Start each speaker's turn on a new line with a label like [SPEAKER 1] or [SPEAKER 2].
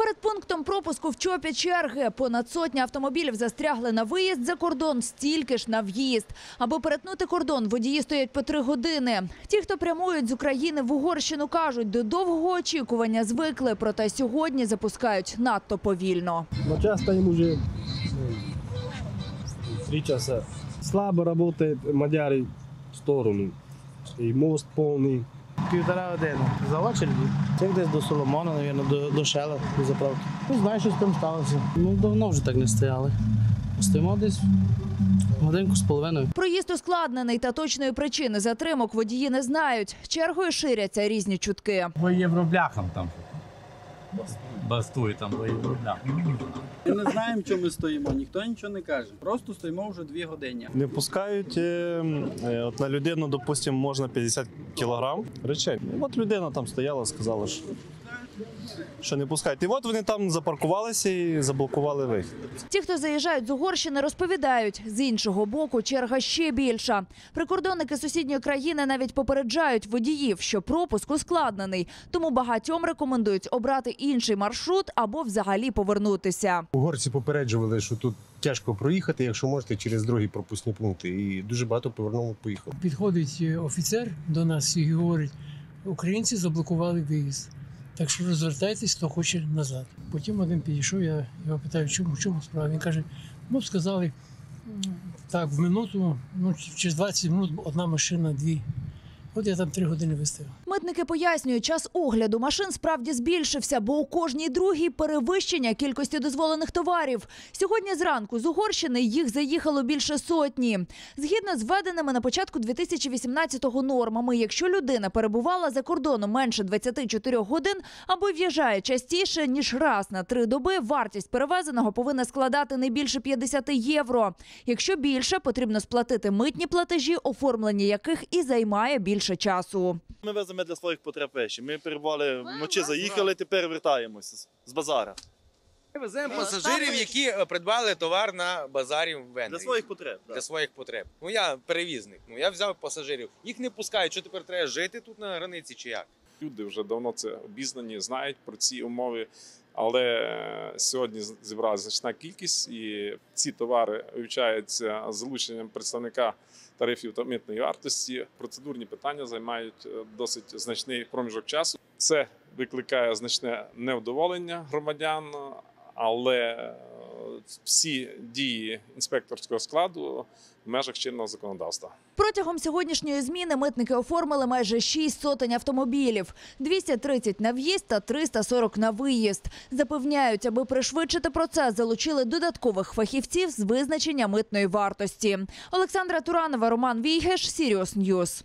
[SPEAKER 1] Перед пунктом пропуску в ЧОПі черги. Понад сотня автомобілів застрягли на виїзд за кордон, стільки ж на в'їзд. Аби перетнути кордон, водії стоять по три години. Ті, хто прямують з України в Угорщину, кажуть, до довгого очікування звикли, проте сьогодні запускають надто повільно.
[SPEAKER 2] Но часто им уже ну, три часа. Слабо работает Мадяри в сторону. И мост полный.
[SPEAKER 3] Півтора години за очереді. Це десь до Соломона, мабуть, до, до Шела, до заправки. Ну, знаю, що з тим сталося. Ну, давно вже так не стояли. Стоїмо десь годинку з половиною.
[SPEAKER 1] Проїзд ускладнений та точної причини затримок водії не знають. Чергою ширяться різні чутки.
[SPEAKER 4] По євробляхам там. Бастує там по євробляхам.
[SPEAKER 5] Ми не знаємо, чому ми стоїмо, ніхто нічого не каже. Просто стоїмо вже дві години.
[SPEAKER 6] Не пускають е, е, от на людину, допустимо, можна 50 кілограм речей. От людина там стояла, сказала, що, що не пускають. І от вони там запаркувалися і заблокували вихід.
[SPEAKER 1] Ті, хто заїжджають з Угорщини, розповідають, з іншого боку черга ще більша. Прикордонники сусідньої країни навіть попереджають водіїв, що пропуск ускладнений, тому багатьом рекомендують обрати інший маршрут або взагалі повернутися.
[SPEAKER 7] Угорці попереджували, що тут тяжко проїхати, якщо можете через другі пропускні пункти. І дуже багато повернуло, поїхало.
[SPEAKER 8] Підходить е, офіцер до нас і говорить: українці заблокували виїзд. Так що розвертайтесь, хто хоче назад. Потім один підійшов, я його питаю, чому, чому справа? Він каже: ну сказали, так, в минуту, ну через 20 минут одна машина, дві. От я там три години вистояв.
[SPEAKER 1] Митники пояснюють, час огляду машин справді збільшився, бо у кожній другій перевищення кількості дозволених товарів. Сьогодні зранку з Угорщини їх заїхало більше сотні. Згідно з введеними на початку 2018-го нормами, якщо людина перебувала за кордоном менше 24 годин або в'їжджає частіше ніж раз на три доби, вартість перевезеного повинна складати не більше 50 євро. Якщо більше, потрібно сплатити митні платежі, оформлення яких і займає більше часу.
[SPEAKER 6] Ми веземо для своїх потреб вещі. Ми перебували вночі, заїхали, тепер вертаємося з- з базара.
[SPEAKER 9] Ми веземо пасажирів, які е, придбали товар на базарі в Венгрії.
[SPEAKER 6] Для своїх потреб. да.
[SPEAKER 9] Для своїх потреб. Ну я перевізник. Ну я взяв пасажирів. Їх не пускають. Що тепер треба жити тут на границі чи як?
[SPEAKER 10] Люди вже давно це обізнані, знають про ці умови. Але е, сьогодні зібрала значна кількість, і ці товари вивчаються залученням представника тарифів та митної вартості. Процедурні питання займають е, досить значний проміжок часу. Це викликає значне невдоволення громадян, але е, всі дії інспекторського складу в межах чинного законодавства.
[SPEAKER 1] Протягом сьогоднішньої зміни митники оформили майже 6 сотень автомобілів, 230 на в'їзд та 340 на виїзд. Запевняють, аби пришвидшити процес, залучили додаткових фахівців з визначення митної вартості. Олександра Туранова, Роман Війгеш, Сіріус Ньюс.